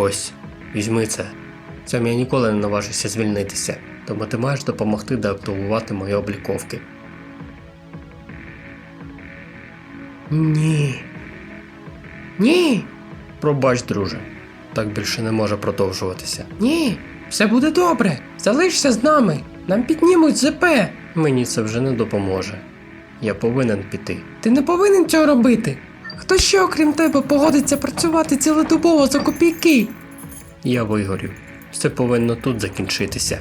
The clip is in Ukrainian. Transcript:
Ось, візьми це. Цим я ніколи не наважуся звільнитися, тому ти маєш допомогти деактивувати мої обліковки. Ні. Ні. Пробач, друже. Так більше не може продовжуватися. Ні, все буде добре. Залишся з нами. Нам піднімуть ЗП. Мені це вже не допоможе. Я повинен піти. Ти не повинен цього робити. Хто ще, окрім тебе, погодиться працювати цілодобово за копійки? Я вигорю. Все повинно тут закінчитися.